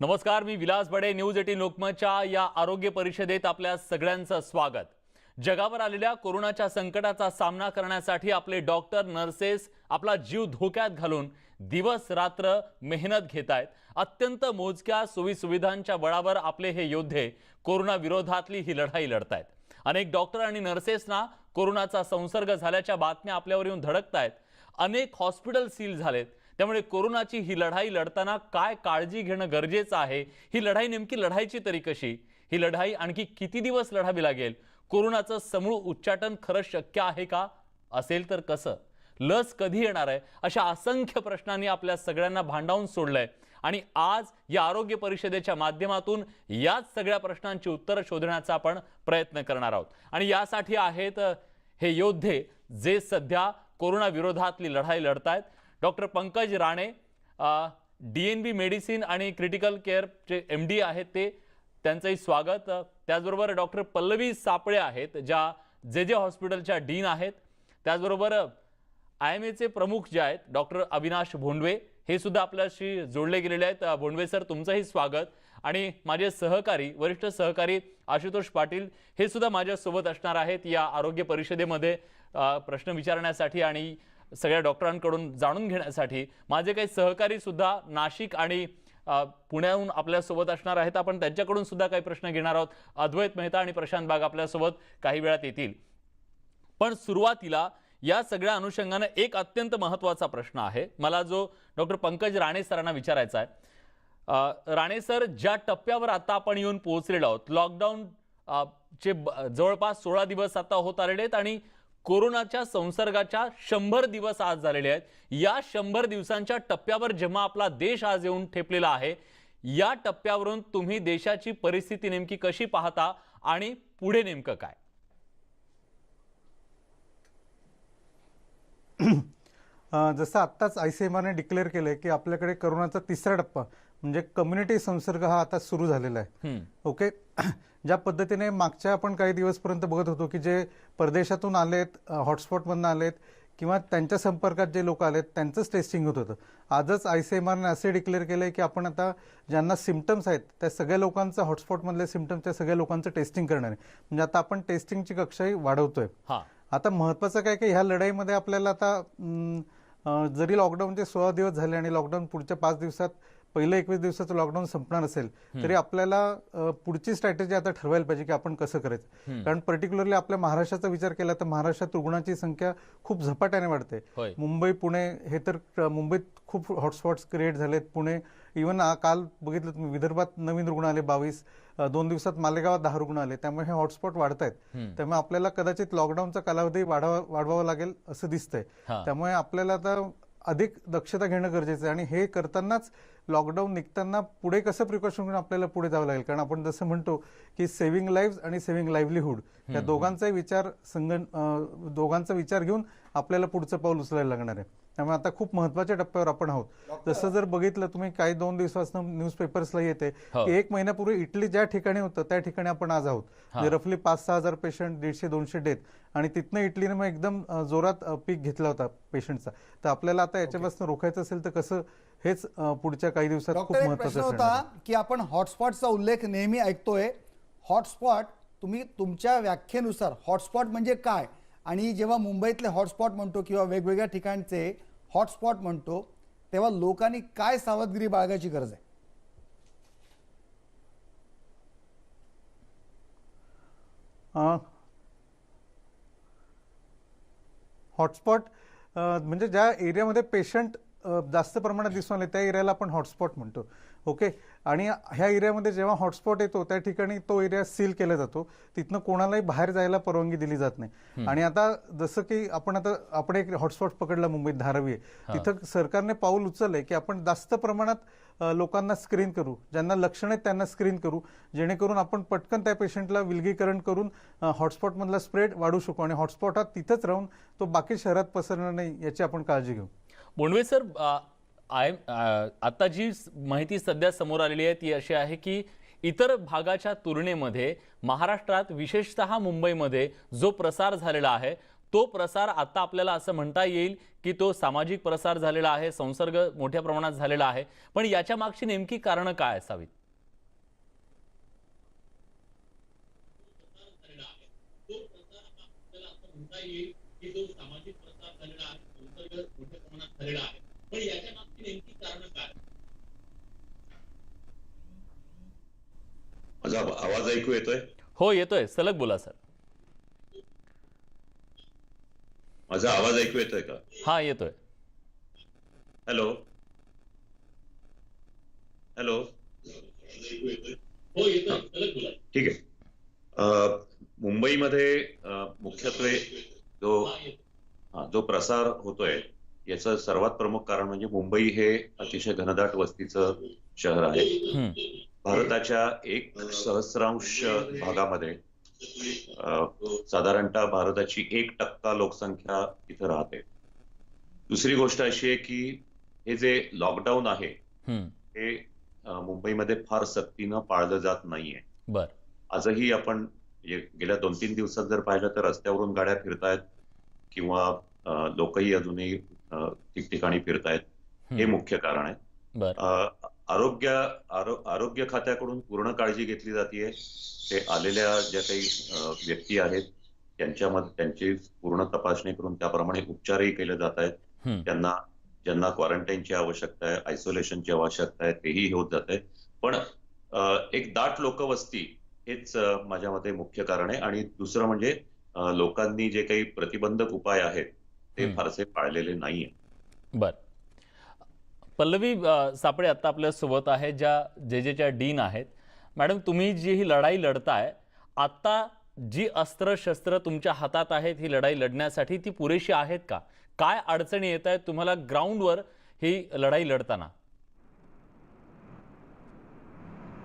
नमस्कार मी Vilas Bade news eighteen लोकमतच्या या आरोग्य परिषदेत आपल्या सगळ्यांचं स्वागत. जगावर आलेल्या कोरोनाच्या संकटाचा सामना करण्यासाठी आपले डॉक्टर नर्सेस आपला जीव धोक्यात घालून दिवस रात्र मेहनत घेत आहेत. अत्यंत मोजक्या सोयीसुविधांच्या बळावर आपले हे योद्धे कोरोना विरोधातली ही लढाई लढतायत अनेक डॉक्टर आणि नर्सेसना कोरोनाचा संसर्ग झाल्याच्या बातम्या आपल्यावर येऊन धडकतायत. अनेक हॉस्पिटल सील झालेत. त्यामुळे कोरोनाची ही लढाई लढताना काय काळजी घेणं गरजेचं आहे? ही लढाई नेमकी लढायची तरी कशी? ही लढाई आणखी किती दिवस लढावी लागेल? कोरोनाचं समूळ उच्चाटन खरं शक्य आहे का? असेल तर कसं? लस कधी येणार आहे? अशा असंख्य प्रश्नांनी आपल्या सगळ्यांना भांडावून सोडलंय. आणि आज या आरोग्य परिषदेच्या माध्यमातून याच सगळ्या प्रश्नांची उत्तरं शोधण्याचा आपण प्रयत्न करणार आहोत. आणि यासाठी आहेत हे योद्धे जे सध्या कोरोना विरोधातली लढाई लढतायत. Doctor Pankaj Rane D N B medicine आणि क्रिटिकल केअरचे एम डी आहेत ते. त्यांचंही स्वागत. त्याचबरोबर डॉक्टर पल्लवी सापळे आहेत ज्या जे जे हॉस्पिटलच्या डीन आहेत. त्याचबरोबर आय एम एचे प्रमुख जे आहेत डॉक्टर अविनाश भोंडवे हे सुद्धा आपल्याशी जोडले गेलेले आहेत. भोंडवे सर तुमचंही स्वागत. आणि माझे सहकारी वरिष्ठ सहकारी आशुतोष पाटील हे सुद्धा माझ्यासोबत असणार आहेत या आरोग्य परिषदेमध्ये प्रश्न विचारण्यासाठी आणि सगळ्या डॉक्टरांकडून जाणून घेण्यासाठी माझे काही सहकारी सुद्धा नाशिक आणि पुण्याहून आपल्यासोबत असणार आहेत. आपण त्यांच्याकडून सुद्धा काही प्रश्न घेणार आहोत. अद्वैत मेहता आणि प्रशांत बाग आपल्यासोबत काही वेळात येतील. पण सुरुवातीला या सगळ्या अनुषंगाने एक अत्यंत महत्त्वाचा प्रश्न आहे. मला जो डॉक्टर पंकज राणे सरांना विचारायचा आहे. राणे सर ज्या टप्प्यावर आता आपण येऊन पोहोचलेलो आहोत लॉकडाऊन चे ब- जवळपास सोळा दिवस आता होत आलेले आहेत आणि कोरोनाच्या संसर्गाच्या शंभर दिवस आज झालेले आहेत. या शंभर दिवसांच्या टप्प्यावर जेव्हा आपला देश आज येऊन ठेपलेला आहे या टप्प्यावरून तुम्ही देशाची परिस्थिती नेमकी कशी पाहता आणि पुढे नेमकं काय? जसं आत्ताच आय सी एम आरने डिक्लेअर केलंय की आपल्याकडे करोनाचा तिसरा टप्पा म्हणजे कम्युनिटी संसर्ग हा आता सुरू झालेला आहे. ओके ज्या पद्धतीने मागच्या आपण काही दिवसपर्यंत बघत होतो की जे परदेशातून आलेत हॉटस्पॉटमधनं आलेत किंवा त्यांच्या संपर्कात जे लोक आलेत त्यांचंच टेस्टिंग होत होतं. आजच आय सी एम आरने असे डिक्लेअर केलंय की आपण आता ज्यांना सिमटम्स आहेत त्या सगळ्या लोकांचं हॉटस्पॉटमधले सिमटम्स त्या सगळ्या लोकांचं टेस्टिंग करणार आहे. म्हणजे आता आपण टेस्टिंगची कक्षाही वाढवतोय. हा. आता महत्वाचं काय की ह्या लढाईमध्ये आपल्याला आता जरी लॉकडाऊनचे सोळा दिवस झाले आणि लॉकडाऊन पुढच्या पाच दिवसात पहिलं एकवीस दिवसाचं लॉकडाऊन संपणार असेल तरी आपल्याला पुढची स्ट्रॅटेजी आता ठरवायला पाहिजे की आपण कसं करायचं. कारण पर्टिक्युलरली आपल्या महाराष्ट्राचा विचार केला तर महाराष्ट्रात रुग्णांची संख्या खूप झपाट्याने वाढते. मुंबई पुणे हे तर मुंबईत खूप हॉटस्पॉट्स क्रिएट झालेत. पुणे इव्हन काल बघितलं तुम्ही विदर्भात नवीन रुग्ण आले बावीस दोन दिवसात मालेगावात दहा रुग्ण आले. त्यामुळे हे हॉटस्पॉट वाढत आहेत. त्यामुळे आपल्याला कदाचित लॉकडाऊनचा कालावधी वाढवा वाढवावा लागेल असं दिसतंय. त्यामुळे आपल्याला आता अधिक दक्षता घेणं गरजेचं आहे आणि हे करतानाच लॉकडाऊन निघताना पुढे कसं प्रिकॉशन घेऊन आपल्याला पुढे जावं लागेल? कारण आपण जसं म्हणतो की सेव्हिंग लाईव्ह आणि सेव्हिंग लाईव्हलीहूड या दोघांचाही विचार संगण दोघांचा विचार घेऊन आपल्याला पुढचं पाऊल उचलायला लागणार आहे. त्यामुळे आता खूप महत्त्वाच्या टप्प्यावर आपण आहोत. जसं जर बघितलं तुम्ही काही दोन दिवसापासून न्यूज पेपर्सला येते. हो. की एक महिन्यापूर्वी इटली ज्या ठिकाणी होतं त्या ठिकाणी आपण आज आहोत. म्हणजे रफली पाच सहा हजार पेशंट दीडशे दोनशे डेथ आणि तिथनं इटलीने मग एकदम जोरात पीक घेतला होता पेशंटचा तर आपल्याला आता याच्यापासून रोखायचं असेल तर कसं हेच पुढच्या काही दिवसात खूप महत्वाचं. होता की आपण हॉटस्पॉटचा उल्लेख नेहमी ऐकतोय. हॉटस्पॉट तुम्ही तुमच्या व्याख्येनुसार हॉटस्पॉट म्हणजे काय? आणि जेव्हा मुंबईतले हॉटस्पॉट म्हणतो किंवा वेगवेगळ्या ठिकाणचे हॉटस्पॉट म्हणतो तेव्हा लोकांनी काय सावधगिरी बाळगायची गरज आहे? हॉटस्पॉट म्हणजे ज्या एरियामध्ये पेशंट जास्त प्रमाणात दिसून आले त्या एरियाला आपण हॉटस्पॉट म्हणतो. ओके? आणि ह्या एरियामध्ये जेव्हा हॉटस्पॉट येतो त्या ठिकाणी तो एरिया सील केला जातो. तिथनं कोणालाही बाहेर जायला परवानगी दिली जात नाही. आणि आता जसं की आपण आता आपण एक हॉटस्पॉट पकडला मुंबईत धारावी आहे. तिथं सरकारने पाऊल उचललंय की आपण जास्त प्रमाणात लोकांना स्क्रीन करू. ज्यांना लक्षण आहेत त्यांना स्क्रीन करू. जेणेकरून आपण पटकन त्या पेशंटला विलगीकरण करून हॉटस्पॉटमधला स्प्रेड वाढू शकू. आणि हॉटस्पॉट हा तिथंच राहून तो बाकी शहरात पसरणार नाही याची आपण काळजी घेऊ. बोंडवे सर आय अ, आता जी माहिती सध्या समोर आलेली आहे ती अशी आहे की इतर भागाच्या तुलनेमध्ये महाराष्ट्रात विशेषतः मुंबईमध्ये जो प्रसार झालेला आहे तो प्रसार आता आपल्याला असं म्हणता येईल की तो सामाजिक प्रसार झालेला आहे संसर्ग मोठ्या प्रमाणात झालेला आहे. पण याच्या मागची नेमकी कारणं काय असावीत? माझा आवाज ऐकू येतोय? हो येतोय. सलग बोला सर. माझा आवाज ऐकू येतोय का? हा येतोय. हॅलो. हॅलो. ठीक आहे. अ, मुंबईमध्ये मुख्यत्वे हा, प्रसार होतोय. याचं सर्वात प्रमुख कारण म्हणजे मुंबई हे अतिशय घनदाट वस्तीचं शहर आहे. भारताच्या एक सहस्रांश भागामध्ये साधारणतः भारताची एक टक्का लोकसंख्या इथं राहते. दुसरी गोष्ट अशी आहे की हे जे लॉकडाऊन आहे हे मुंबईमध्ये फार सक्तीनं पाळलं जात नाहीये. बर. आजही आपण म्हणजे गेल्या दोन तीन दिवसात जर पाहिलं तर रस्त्यावरून गाड्या फिरतायत किंवा लोकही अजूनही ठिकठिकाणी फिरतायत. हे मुख्य कारण आहे. आरोग्य आरो- आरोग्य खात्याकडून पूर्ण काळजी घेतली जाते ते आलेल्या ज्या काही व्यक्ती आहेत त्यांच्यामध्ये त्यांची पूर्ण तपासणी करून त्याप्रमाणे उपचारही केले जात आहेत त्यांना ज्यांना क्वारंटाईनची आवश्यकता आहे आयसोलेशनची आवश्यकता आहे तेही होत जात आहे पण एक दाट लोकवस्ती हेच माझ्या मते मुख्य कारण आहे. आणि दुसरं म्हणजे लोकांनी जे काही प्रतिबंधक उपाय आहेत ते. फारसे पाळलेले नाहीये. बर. पल्लवी अ, सापळे आता आपल्यासोबत आहे ज्या जे जेच्या डीन आहेत. मॅडम तुम्ही जी ही लढाई लढताय आता जी अस्त्र शस्त्र तुमच्या हातात आहेत ही लढाई लढण्यासाठी ती पुरेशी आहेत का? काय अडचणी येत आहेत तुम्हाला ग्राउंडवर ही लढाई लढताना?